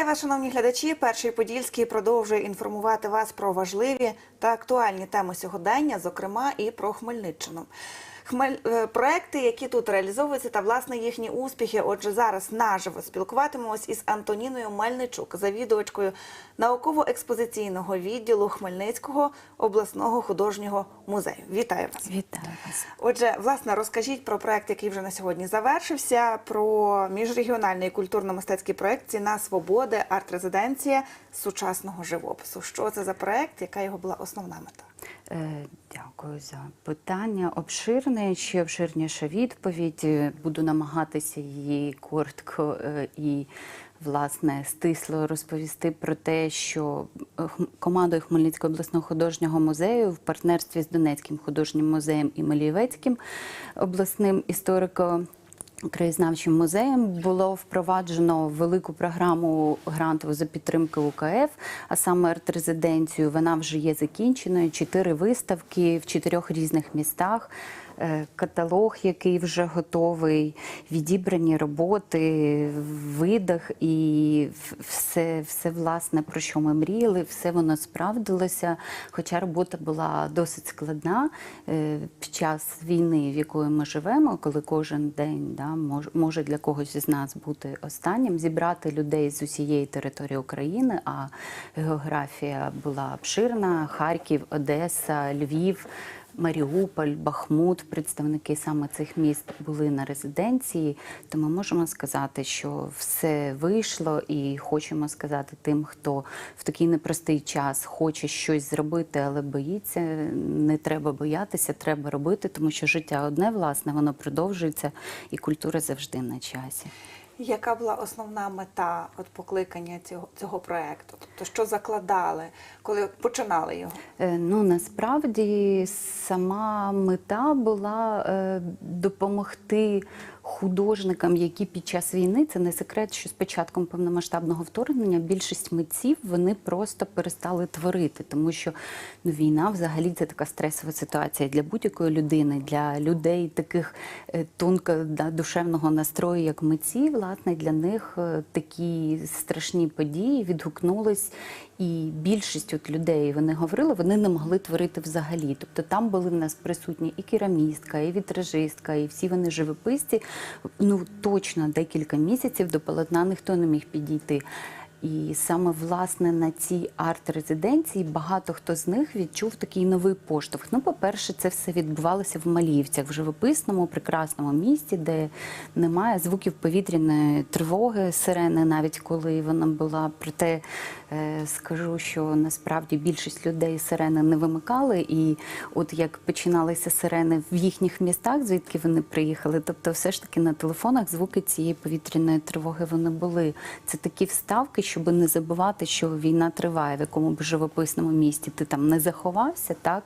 Вітаю шановні глядачі. Перший Подільський продовжує інформувати вас про важливі та актуальні теми сьогодення, зокрема і про Хмельниччину. Хмель... е, Проекти, які тут реалізовуються, та власне їхні успіхи. Отже, зараз наживо спілкуватимемось із Антоніною Мельничук, завідувачкою науково-експозиційного відділу Хмельницького обласного художнього музею. Вітаю вас. Вітаю вас. Отже, власне, розкажіть про проект, який вже на сьогодні завершився, про міжрегіональний культурно-мистецький проект Ціна свободи, арт-резиденція сучасного живопису. Що це за проект? Яка його була основна мета? Е, Дякую за питання. Обширне, ще обширніша відповідь. Е, Буду намагатися її коротко е, і власне стисло розповісти про те, що командою Хмельницького обласного художнього музею в партнерстві з Донецьким художнім музеєм і Малієвецьким обласним історико. Краєзнавчим музеєм було впроваджено велику програму грантову за підтримки УКФ, а саме арт-резиденцію. Вона вже є закінченою. Чотири виставки в чотирьох різних містах. Е, Каталог, який вже готовий, відібрані роботи, видах, і все, все власне про що ми мріяли, все воно справдилося. Хоча робота була досить складна е, під час війни, в якої ми живемо, коли кожен день да, може для когось із нас бути останнім, зібрати людей з усієї території України, а географія була обширна: Харків, Одеса, Львів. Маріуполь, Бахмут, представники саме цих міст були на резиденції. То ми можемо сказати, що все вийшло, і хочемо сказати тим, хто в такий непростий час хоче щось зробити, але боїться. Не треба боятися, треба робити, тому що життя одне, власне, воно продовжується, і культура завжди на часі. Яка була основна мета от покликання цього, цього проекту? Тобто, що закладали, коли починали його? Е, Ну насправді сама мета була е, допомогти художникам, які під час війни це не секрет, що з початком повномасштабного вторгнення більшість митців вони просто перестали творити, тому що ну, війна взагалі це така стресова ситуація для будь-якої людини, для людей таких е, тонко да, душевного настрою, як митці, власне, для них е, такі страшні події відгукнулись. І більшість от людей вони говорили, вони не могли творити взагалі. Тобто там були в нас присутні і керамістка, і вітражистка, і всі вони живописці. Ну точно декілька місяців до полотна ніхто не міг підійти. І саме власне на цій арт-резиденції багато хто з них відчув такий новий поштовх. Ну, по-перше, це все відбувалося в Маліївцях, в живописному, прекрасному місті, де немає звуків повітряної тривоги, сирени, навіть коли вона була. Проте скажу, що насправді більшість людей сирени не вимикали. І от як починалися сирени в їхніх містах, звідки вони приїхали, тобто, все ж таки на телефонах звуки цієї повітряної тривоги вони були. Це такі вставки, щоб не забувати, що війна триває, в якому б живописному місті ти там не заховався, так.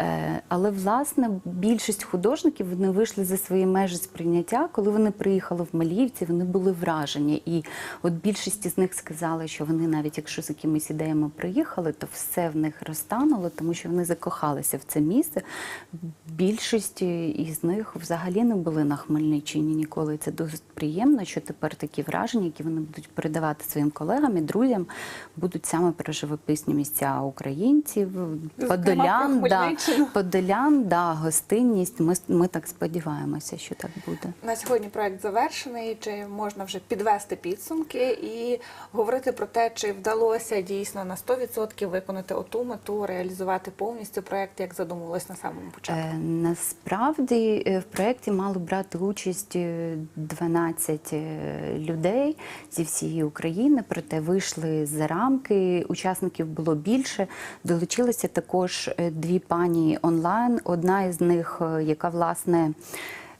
Е, Але власне більшість художників вони вийшли за свої межі сприйняття. Коли вони приїхали в Маліївці, вони були вражені. І от більшість із них сказали, що вони навіть якщо з якимись ідеями приїхали, то все в них розтануло, тому що вони закохалися в це місце. Більшість із них взагалі не були на Хмельниччині ніколи. І Це дуже приємно, що тепер такі враження, які вони будуть передавати своїм колегам і друзям, будуть саме про живописні місця українців, подолян, да, Подолян, да, гостинність. Ми, ми так сподіваємося, що так буде. На сьогодні проект завершений. Чи можна вже підвести підсумки і говорити про те, чи вдалося дійсно на 100% виконати оту мету, реалізувати повністю проект, як задумувалось на самому початку? Е, Насправді е, в проєкті мали брати участь е, 12 е, людей зі всієї України, проте вийшли за рамки. Учасників було більше. Долучилися також е, дві пані онлайн. Одна із них, е, яка власне.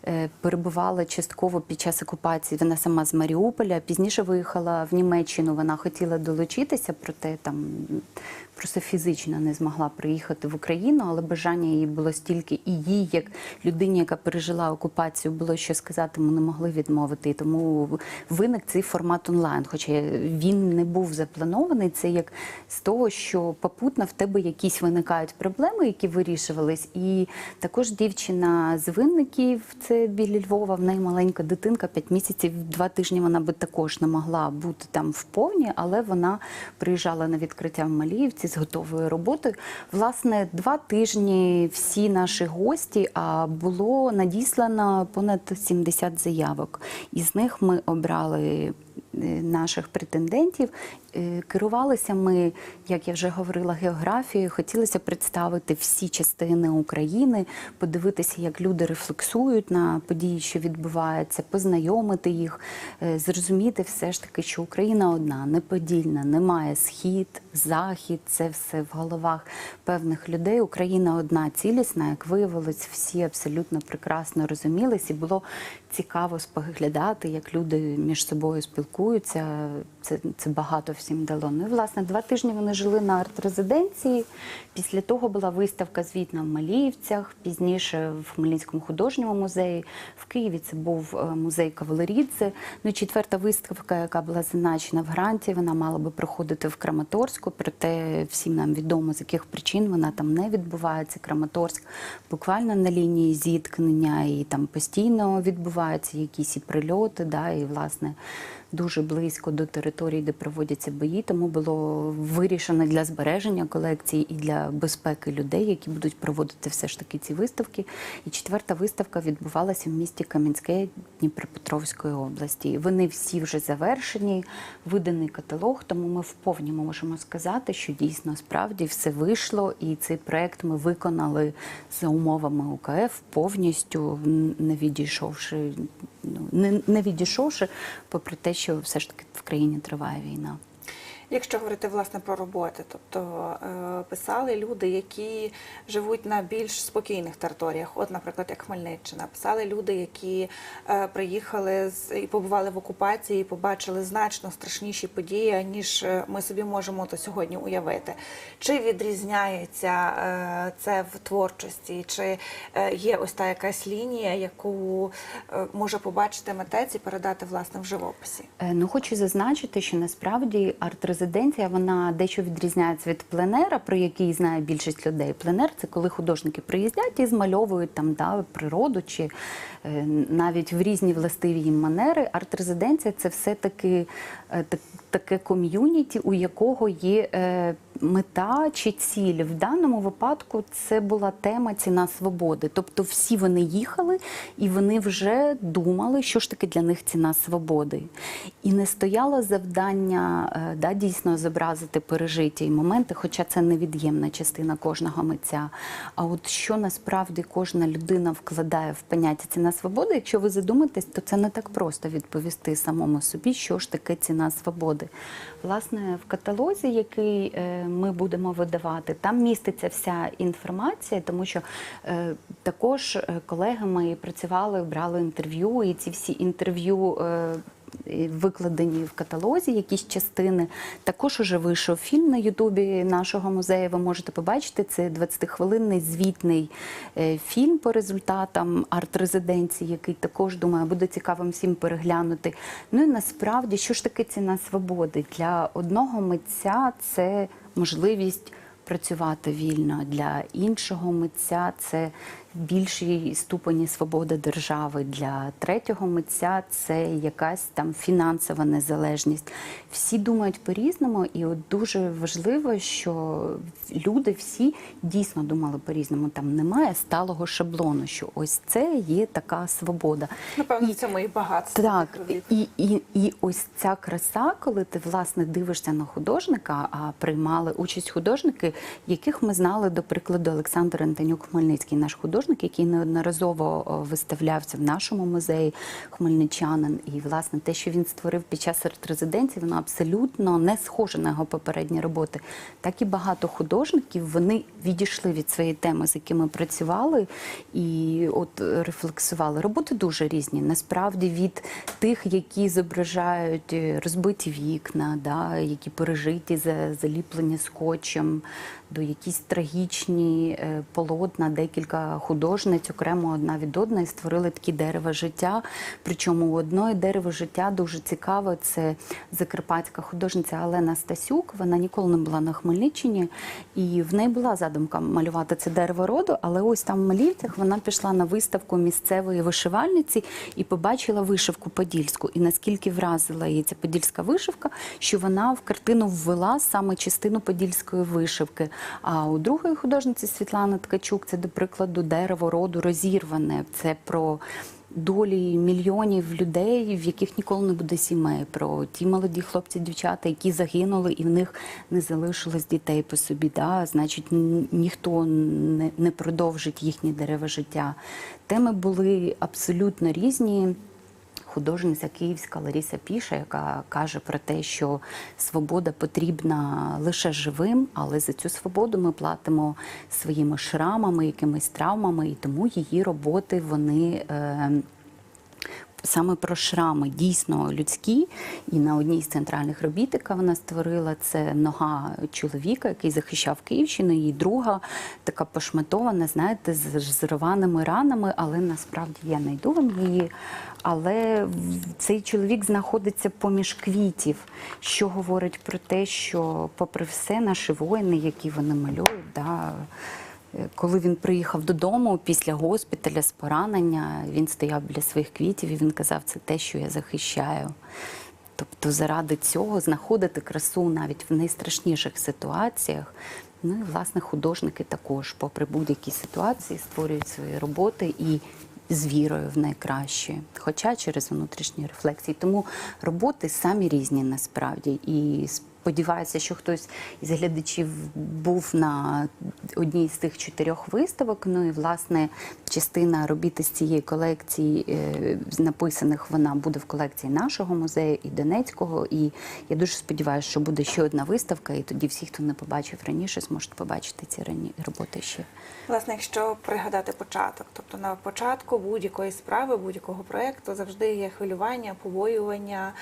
е, Перебувала частково під час окупації. Вона сама з Маріуполя. Пізніше виїхала в Німеччину. Вона хотіла долучитися, проте там просто фізично не змогла приїхати в Україну, але бажання її було стільки, і їй, як людині, яка пережила окупацію, було що сказати, ми не могли відмовити. І тому виник цей формат онлайн. Хоча він не був запланований. Це як з того, що попутно в тебе якісь виникають проблеми, які вирішувались. І також дівчина з винників, це біля Львова. В неї маленька дитинка, 5 місяців, два тижні вона би також не могла бути там в повні, але вона приїжджала на відкриття в Маліївці з готовою роботою. Власне, два тижні всі наші гості, а було надіслано понад 70 заявок. Із них ми обрали наших претендентів. Е, Керувалися ми, як я вже говорила, географією. Хотілося представити всі частини України, подивитися, як люди рефлексують на події, що відбуваються, познайомити їх, е, зрозуміти все ж таки, що Україна одна, неподільна, немає схід, захід. Це все в головах певних людей. Україна одна цілісна, як виявилось, всі абсолютно прекрасно розумілись, і було цікаво споглядати, як люди між собою спілкуються. Це, це багато всім дало. Ну і власне два тижні вони жили на арт-резиденції. Після того була виставка звітна в Маліївцях, пізніше в Хмельницькому художньому музеї. В Києві це був е, музей Кавалерідзе. Ну і четверта виставка, яка була зазначена в гранті, вона мала би проходити в Краматорську. Проте всім нам відомо, з яких причин вона там не відбувається. Краматорськ буквально на лінії зіткнення, і там постійно відбуваються якісь і прильоти, да, і власне. Дуже близько до території, де проводяться бої, тому було вирішено для збереження колекції і для безпеки людей, які будуть проводити все ж таки ці виставки. І четверта виставка відбувалася в місті Кам'янське Дніпропетровської області. Вони всі вже завершені, виданий каталог. Тому ми вповні можемо сказати, що дійсно справді все вийшло, і цей проект ми виконали за умовами УКФ повністю, не відійшовши, ну не, не відійшовши, попри те, що все ж таки в країні триває війна. Якщо говорити власне про роботи, тобто е, писали люди, які живуть на більш спокійних територіях, от, наприклад, як Хмельниччина, писали люди, які е, приїхали і побували в окупації, і побачили значно страшніші події, ніж е, ми собі можемо то сьогодні уявити. Чи відрізняється це в творчості, чи є ось та якась лінія, яку може побачити митець і передати власне в живописі? Ну, хочу зазначити, що насправді арт-резиденція вона дещо відрізняється від пленера, про який знає більшість людей. Пленер це коли художники приїздять і змальовують там да, природу чи е, навіть в різні властиві їм манери. Арт-резиденція це все-таки е, так- таке ком'юніті, у якого є е, мета чи ціль. В даному випадку це була тема ціна свободи. Тобто всі вони їхали і вони вже думали, що ж таке для них ціна свободи. І не стояло завдання е, да, дійсно зобразити пережиті моменти, хоча це невід'ємна частина кожного митця. А от що насправді кожна людина вкладає в поняття ціна свободи, якщо ви задумаєтесь, то це не так просто відповісти самому собі, що ж таке ціна свободи. Власне, в каталозі, який е, ми будемо видавати, там міститься вся інформація, тому що е, також е, колеги мої працювали, брали інтерв'ю, і ці всі інтерв'ю. Викладені в каталозі якісь частини. Також уже вийшов фільм на Ютубі нашого музею. Ви можете побачити. Це 20-хвилинний звітний е, фільм по результатам арт-резиденції, який також думаю буде цікавим всім переглянути. Ну і насправді, що ж таке ціна свободи для одного митця це можливість працювати вільно. Для іншого митця це більшій ступені свободи держави. Для третього митця це якась там фінансова незалежність. Всі думають по-різному, і от дуже важливо, що люди всі дійсно думали по-різному. Там немає сталого шаблону, що ось це є така свобода. Напевно, в цьому і багатство. Так, і, і, і ось ця краса, коли ти власне дивишся на художника, а приймали участь художники, яких ми знали, до прикладу, Олександр Антонюк Хмельницький, наш художник, який неодноразово виставлявся в нашому музеї хмельничанин. І власне те, що він створив під час арт-резиденції, воно абсолютно не схоже на його попередні роботи. Так і багато художників вони відійшли від своєї теми, з якими працювали, і от рефлексували. Роботи дуже різні. Насправді від тих, які зображають е, розбиті вікна, да, які пережиті, за- заліплені скотчем, до якісь трагічні е, полотна, декілька художників художниць окремо одна від одної створили такі дерева життя. Причому у одної дерево життя дуже цікаво. Це закарпатська художниця Олена Стасюк. Вона ніколи не була на Хмельниччині, і в неї була задумка малювати це дерево роду. Але ось там в Малівцях вона пішла на виставку місцевої вишивальниці і побачила вишивку подільську. І наскільки вразила її ця подільська вишивка, що вона в картину ввела саме частину подільської вишивки. А у другої художниці Світлани Ткачук це, до прикладу, дерево роду розірване. Це про долі мільйонів людей, в яких ніколи не буде сімей, про ті молоді хлопці, дівчата, які загинули, і в них не залишилось дітей по собі. Да? Значить, ніхто не, продовжить їхні дерева життя. Теми були абсолютно різні. Художниця київська Лариса Піша, яка каже про те, що свобода потрібна лише живим, але за цю свободу ми платимо своїми шрамами, якимись травмами, і тому її роботи вони. Е, Саме про шрами дійсно людські, і на одній з центральних робіт, яка вона створила, це нога чоловіка, який захищав Київщину, і друга така пошматована, знаєте, з з ранами, але насправді я знайду вам її. Але цей чоловік знаходиться поміж квітів, що говорить про те, що, попри все, наші воїни, які вони малюють, да, коли він приїхав додому після госпіталя з поранення, він стояв біля своїх квітів і він казав, це те, що я захищаю. Тобто, заради цього знаходити красу навіть в найстрашніших ситуаціях. Ну і власне художники також, попри будь-які ситуації, створюють свої роботи і з вірою в найкраще, хоча через внутрішні рефлексії. Тому роботи самі різні насправді. І сподіваюся, що хтось із глядачів був на одній з тих чотирьох виставок. Ну і власне частина робіт із цієї колекції е, написаних вона буде в колекції нашого музею і Донецького. І я дуже сподіваюся, що буде ще одна виставка, і тоді всі, хто не побачив раніше, зможуть побачити ці рані роботи ще. Власне, якщо пригадати початок, тобто на початку будь-якої справи, будь-якого проєкту завжди є хвилювання, побоювання,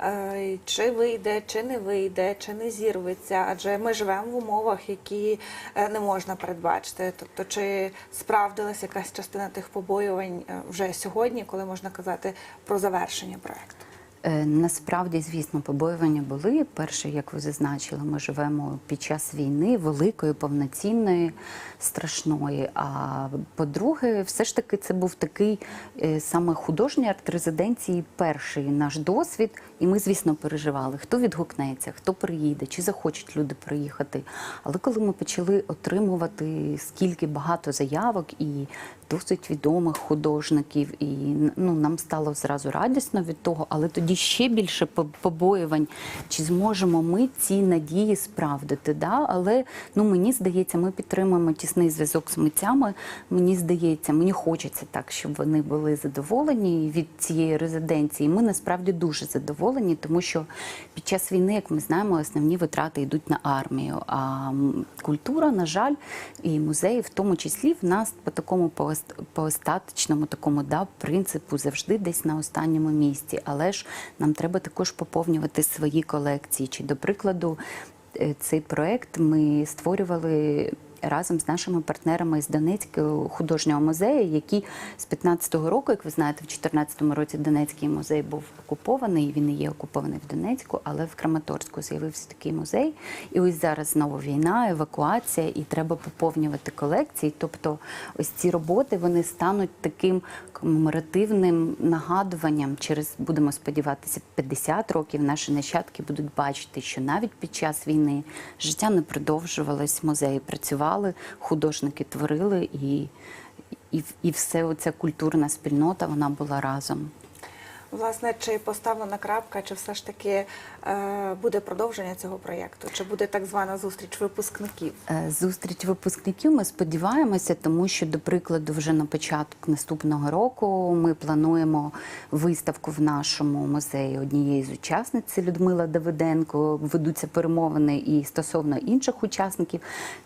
е, чи вийде, чи не вийде, чи не зірветься. Адже ми живемо в умовах, які е, не можна передбачити. Тобто, чи справдилася якась частина тих побоювань е, вже сьогодні, коли можна казати про завершення проєкту? Е, Насправді, звісно, побоювання були. Перше, як ви зазначили, ми живемо під час війни великої, повноцінної, страшної. А по-друге, все ж таки, це був такий е, саме художній арт-резиденції перший наш досвід. І ми, звісно, переживали, хто відгукнеться, хто приїде, чи захочуть люди приїхати. Але коли ми почали отримувати скільки багато заявок і досить відомих художників, і ну нам стало зразу радісно від того, але тоді ще більше побоювань, чи зможемо ми ці надії справдити. Да? Але ну мені здається, ми підтримуємо тісний зв'язок з митцями. Мені здається, мені хочеться так, щоб вони були задоволені від цієї резиденції. Ми насправді дуже задоволені, тому що під час війни, як ми знаємо, основні витрати йдуть на армію. А культура, на жаль, і музеї, в тому числі, в нас по такому по, по остаточному такому да, принципу завжди десь на останньому місці. Але ж нам треба також поповнювати свої колекції. Чи, до прикладу, е, цей проект ми створювали. Разом з нашими партнерами з Донецького художнього музею, які з 15-го року, як ви знаєте, в 14-му році Донецький музей був окупований. Він і є окупований в Донецьку, але в Краматорську з'явився такий музей. І ось зараз знову війна, евакуація, і треба поповнювати колекції. Тобто, ось ці роботи вони стануть таким комеморативним нагадуванням через, будемо сподіватися, 50 років наші нащадки будуть бачити, що навіть під час війни життя не продовжувалось, музеї працювали, художники творили, і, і, і все оця культурна спільнота вона була разом. Власне, чи поставлена крапка, чи все ж таки е, буде продовження цього проєкту, чи буде так звана зустріч випускників? Е, Зустріч випускників ми сподіваємося, тому що, до прикладу, вже на початку наступного року ми плануємо виставку в нашому музеї однієї з учасниць Людмила Давиденко. Ведуться перемовини і стосовно інших учасників.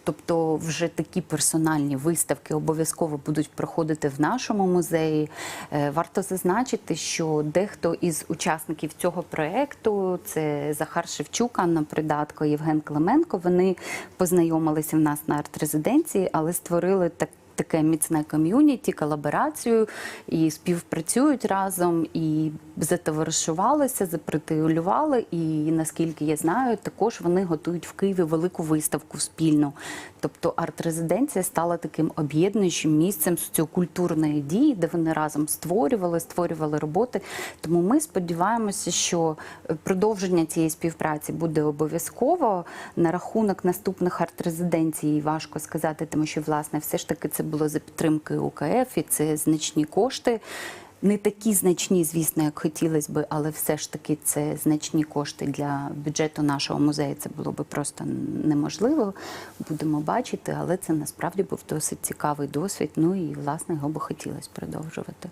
Тобто, вже такі персональні виставки обов'язково будуть проходити в нашому музеї. Е, Варто зазначити, що дехто із учасників цього проекту це Захар Шевчук, Анна Придатко, Євген Клименко. Вони познайомилися в нас на арт-резиденції, але створили так. Таке міцне ком'юніті, колаборацію і співпрацюють разом, і затоваришувалися, запритулювали. І наскільки я знаю, також вони готують в Києві велику виставку спільну. Тобто арт-резиденція стала таким об'єднуючим місцем соціокультурної дії, де вони разом створювали, створювали роботи. Тому ми сподіваємося, що продовження цієї співпраці буде обов'язково. На рахунок наступних арт-резиденцій важко сказати, тому що власне все ж таки це було за підтримки УКФ, і це значні кошти. Не такі значні, звісно, як хотілося би, але все ж таки це значні кошти для бюджету нашого музею. Це було би просто неможливо. Будемо бачити, але це насправді був досить цікавий досвід. Ну і власне його би хотілося продовжувати.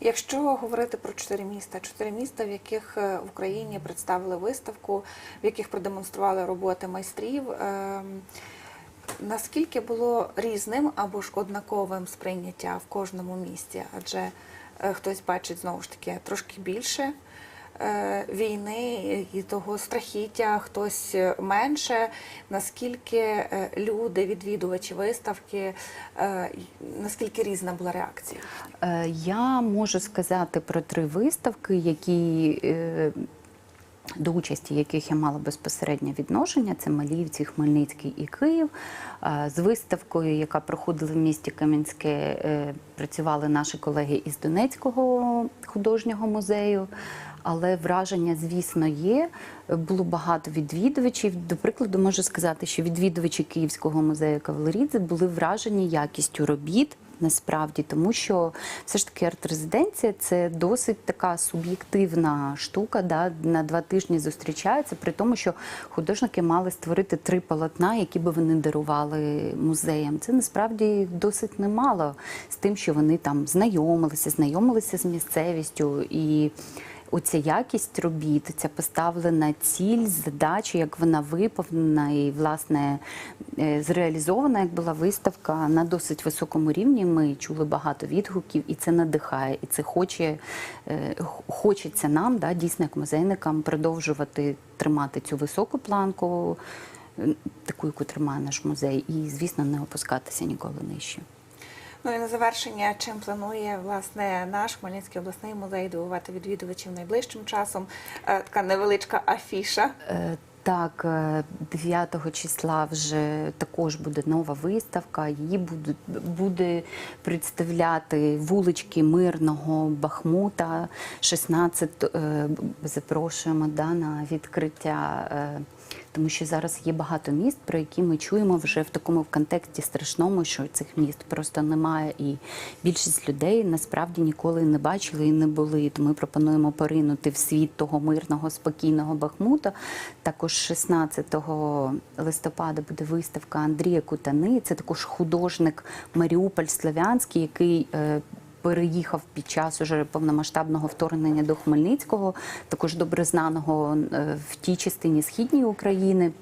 Якщо говорити про чотири міста, чотири міста, в яких е, в Україні представили виставку, в яких продемонстрували роботи майстрів. ем, Наскільки було різним або ж однаковим сприйняття в кожному місті? Адже е, хтось бачить знову ж таки трошки більше е, війни і того страхіття, хтось е, менше. Наскільки люди, відвідувачі виставки, наскільки різна була реакція? Я можу сказати про три виставки, які до участі яких я мала безпосереднє відношення. Це Маліївці, Хмельницький і Київ. Е, З виставкою, яка проходила в місті Кам'янське, е, працювали наші колеги із Донецького художнього музею. Але враження, звісно, є. Було багато відвідувачів. До прикладу, можу сказати, що відвідувачі Київського музею Кавалерідзе були вражені якістю робіт. Насправді, тому що все ж таки арт-резиденція це досить така суб'єктивна штука. Да? На два тижні зустрічаються, при тому, що художники мали створити три полотна, які би вони дарували музеям. Це насправді досить немало з тим, що вони там знайомилися, знайомилися з місцевістю і. Оця якість робіт, ця поставлена ціль, задача, як вона виповнена і власне е, зреалізована, як була виставка на досить високому рівні. Ми чули багато відгуків, і це надихає, і це хоче е, хочеться нам, да, дійсно, як музейникам, продовжувати тримати цю високу планку, таку, яку тримає наш музей, і звісно, не опускатися ніколи нижче. Ну і на завершення, чим планує власне наш Хмельницький обласний музей дивувати відвідувачів найближчим часом? Е, Така невеличка афіша. Е, Так, е, 9 числа вже також буде нова виставка. Її буде, буде представляти вулички мирного Бахмута. 16 е, запрошуємо да, на відкриття. Тому що зараз є багато міст, про які ми чуємо вже в такому контексті страшному, що цих міст просто немає, і більшість людей насправді ніколи не бачили і не були. Тому ми пропонуємо поринути в світ того мирного, спокійного Бахмута. Також 16 листопада буде виставка Андрія Кутани. Це також художник Маріуполь Славянський, який е, переїхав під час уже повномасштабного вторгнення до Хмельницького, також добре знаного е, в тій частині східній України.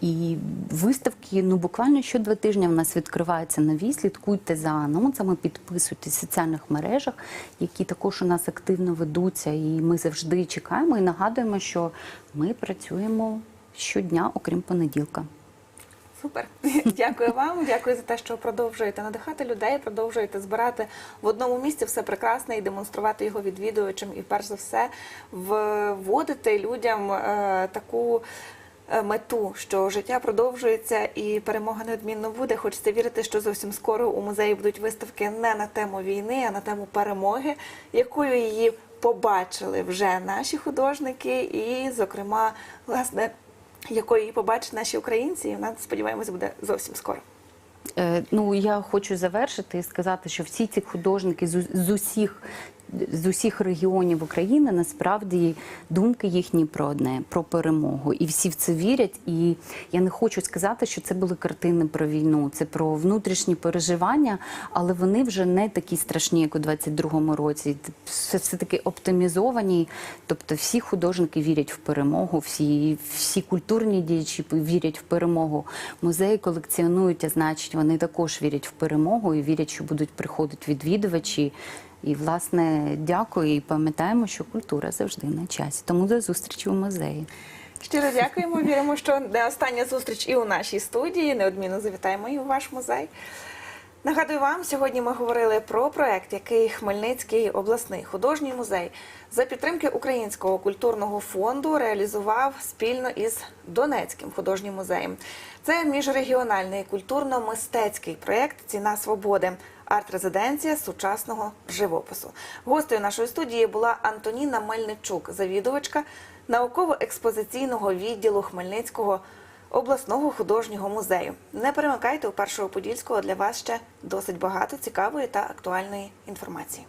І виставки ну буквально що два тижні в нас відкриваються нові. Слідкуйте за анонсами, підписуйтесь в соціальних мережах, які також у нас активно ведуться. І ми завжди чекаємо і нагадуємо, що ми працюємо щодня, окрім понеділка. Супер. Дякую вам. Дякую за те, що продовжуєте надихати людей, продовжуєте збирати в одному місці все прекрасне і демонструвати його відвідувачам. І перш за все вводити людям е, таку. е, Мету, що життя продовжується і перемога неодмінно буде. Хочеться вірити, що зовсім скоро у музеї будуть виставки не на тему війни, а на тему перемоги, якою її побачили вже наші художники, і, зокрема, власне, якою її побачать наші українці, і вона, сподіваємось буде зовсім скоро. Е, Ну я хочу завершити і сказати, що всі ці художники з усіх. З усіх регіонів України насправді думки їхні про одне про перемогу, і всі в це вірять. І я не хочу сказати, що це були картини про війну, це про внутрішні переживання, але вони вже не такі страшні, як у 22-му році. Все, все таки оптимізовані. Тобто, всі художники вірять в перемогу, всі, всі культурні діячі вірять в перемогу. Музеї колекціонують, а значить, вони також вірять в перемогу і вірять, що будуть приходити відвідувачі. І, власне, дякую і пам'ятаємо, що культура завжди на часі. Тому до зустрічі у музеї. Щиро дякуємо. Віримо, що не остання зустріч і у нашій студії. Неодмінно завітаємо і у ваш музей. Нагадую вам, сьогодні ми говорили про проект, який Хмельницький обласний художній музей за підтримки Українського культурного фонду реалізував спільно із Донецьким художнім музеєм. Це міжрегіональний культурно-мистецький проект Ціна свободи. Арт-резиденція сучасного живопису. Гостею нашої студії була Антоніна Мельничук, завідувачка науково-експозиційного відділу Хмельницького обласного художнього музею. Не перемикайте у першого подільського для вас ще досить багато цікавої та актуальної інформації.